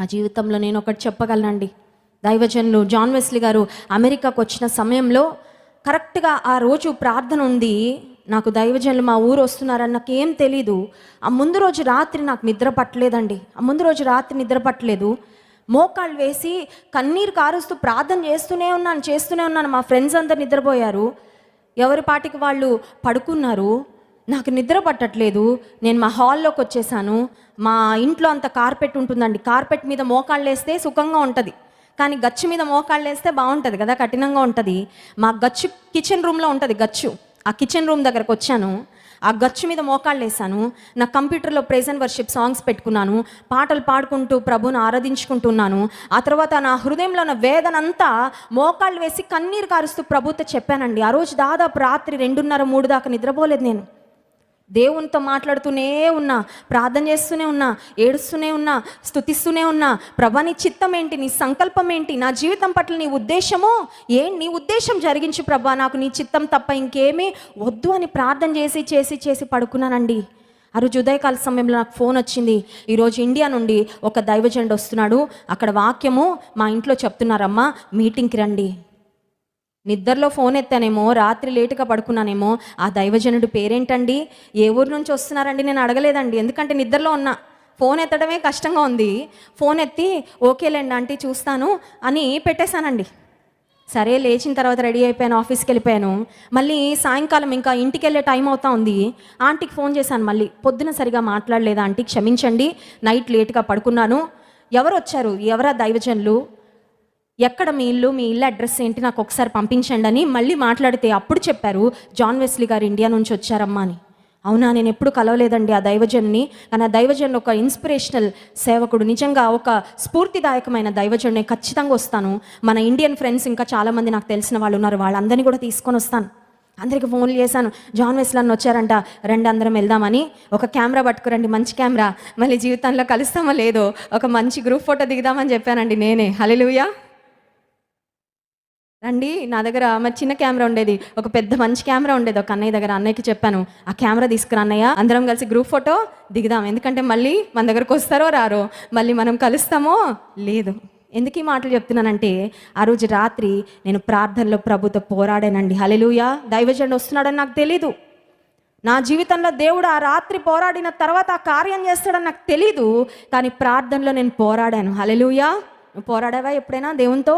నా జీవితంలో నేను ఒకటి చెప్పగలనండి. దైవజనులు జాన్ వెస్లీ గారు అమెరికాకు వచ్చిన సమయంలో కరెక్ట్గా ఆ రోజు ప్రార్థన ఉంది నాకు దైవజనులు మా ఊరు వస్తున్నారని నాకేం తెలీదు. ఆ ముందు రోజు రాత్రి నాకు నిద్ర పట్టలేదండి. ఆ ముందు రోజు రాత్రి నిద్ర పట్టలేదు. మోకాళ్ళు వేసి కన్నీరు కారుస్తూ ప్రార్థన చేస్తూనే ఉన్నాను చేస్తూనే ఉన్నాను. మా ఫ్రెండ్స్ అంతా నిద్రపోయారు. ఎవరి పాటికి వాళ్ళు పడుకున్నారు? నాకు నిద్ర పట్టట్లేదు నేను మా హాల్లోకి వచ్చేసాను. మా ఇంట్లో అంత కార్పెట్ ఉంటుందండి. కార్పెట్ మీద మోకాళ్ళు వేస్తే సుఖంగా ఉంటుంది. కానీ గచ్చు మీద మోకాళ్ళు వేస్తే బాగుంటుంది కదా కఠినంగా ఉంటుంది. మా గచ్చు కిచెన్ రూమ్లో ఉంటుంది గచ్చు. ఆ కిచెన్ రూమ్ దగ్గరకు వచ్చాను. ఆ గచ్చు మీద మోకాళ్ళు వేసాను. నా కంప్యూటర్లో ప్రెజెంట్ వర్షిప్ సాంగ్స్ పెట్టుకున్నాను. పాటలు పాడుకుంటూ ప్రభుని ఆరాధించుకుంటున్నాను ఆ తర్వాత నా హృదయంలో ఉన్న వేదనంతా మోకాళ్ళు వేసి కన్నీరు కారుస్తూ ప్రభుతో చెప్పానండి. ఆ రోజు దాదాపు రాత్రి రెండున్నర మూడు దాకా నిద్రపోలేదు నేను. దేవునితో మాట్లాడుతూనే ఉన్నా ప్రార్థన చేస్తూనే ఉన్నా ఏడుస్తూనే ఉన్నా స్థుతిస్తూనే ఉన్నా ప్రభా నీ చిత్తం ఏంటి? నీ సంకల్పం ఏంటి? నా జీవితం పట్ల నీ ఉద్దేశము ఏ? నీ ఉద్దేశం జరిగించు ప్రభా నాకు నీ చిత్తం తప్ప ఇంకేమీ వద్దు అని ప్రార్థన చేసి చేసి చేసి పడుకున్నానండి. ఆ రోజు ఉదయకాల సమయంలో నాకు ఫోన్ వచ్చింది. ఈరోజు ఇండియా నుండి ఒక దైవజెండు వస్తున్నాడు. అక్కడ వాక్యము మా ఇంట్లో చెప్తున్నారమ్మా మీటింగ్కి రండి. నిద్రలో ఫోన్ ఎత్తానేమో రాత్రి లేటుగా పడుకున్నానేమో ఆ దైవజనుడు పేరేంటండి? ఏ ఊరు నుంచి వస్తున్నారండి? నేను అడగలేదండి. ఎందుకంటే నిద్రలో ఉన్నా. ఫోన్ ఎత్తడమే కష్టంగా ఉంది. ఫోన్ ఎత్తి ఓకేలేండి ఆంటీ చూస్తాను అని పెట్టేశానండి. సరే లేచిన తర్వాత రెడీ అయిపోయాను ఆఫీస్కి వెళ్ళిపోయాను. మళ్ళీ సాయంకాలం ఇంకా ఇంటికి వెళ్ళే టైం అవుతా ఉంది. ఆంటీకి ఫోన్ చేశాను మళ్ళీ. పొద్దున సరిగా మాట్లాడలేదు ఆంటీ? క్షమించండి. నైట్ లేట్గా పడుకున్నాను. ఎవరు వచ్చారు? ఎవరా దైవజనులు? ఎక్కడ మీ ఇల్లు మీ ఇల్లు అడ్రస్ ఏంటి నాకు ఒకసారి పంపించండి అని మళ్ళీ మాట్లాడితే అప్పుడు చెప్పారు జాన్ వెస్లీ గారు ఇండియా నుంచి వచ్చారమ్మా అని. అవునా నేను ఎప్పుడు కలవలేదండి ఆ దైవజన్ని. కానీ ఆ దైవజన్ ఒక ఇన్స్పిరేషనల్ సేవకుడు నిజంగా ఒక స్ఫూర్తిదాయకమైన దైవజన్నే ఖచ్చితంగా వస్తాను. మన ఇండియన్ ఫ్రెండ్స్ ఇంకా చాలామంది నాకు తెలిసిన వాళ్ళు ఉన్నారు వాళ్ళందరినీ కూడా తీసుకొని వస్తాను. అందరికి ఫోన్లు చేశాను జాన్ వెస్లన్ వచ్చారంట రెండు అందరం వెళ్దామని ఒక కెమెరా పట్టుకురండి మంచి కెమెరా. మళ్ళీ జీవితంలో కలుస్తామో లేదో ఒక మంచి గ్రూప్ ఫోటో దిగుదామని చెప్పానండి నేనే. హలో రండి నా దగ్గర మరి చిన్న కెమెరా ఉండేది. ఒక పెద్ద మంచి కెమెరా ఉండేది. ఒక అన్నయ్య దగ్గర అన్నయ్యకి చెప్పాను ఆ కెమెరా తీసుకురా అన్నయ్య అందరం కలిసి గ్రూప్ ఫోటో దిగుదాం. ఎందుకంటే మళ్ళీ మన దగ్గరకు వస్తారో రారో మళ్ళీ మనం కలుస్తామో లేదు. ఎందుకు ఈ మాటలు చెప్తున్నానంటే ఆ రోజు రాత్రి నేను ప్రార్థనలో ప్రభుతో పోరాడానండి. హలెలుయా దైవజనుడు వస్తున్నాడని నాకు తెలీదు. నా జీవితంలో దేవుడు ఆ రాత్రి పోరాడిన తర్వాత ఆ కార్యం చేస్తాడని నాకు తెలీదు కానీ ప్రార్థనలో నేను పోరాడాను. హలెలుయా నువ్వు పోరాడావా ఎప్పుడైనా దేవునితో?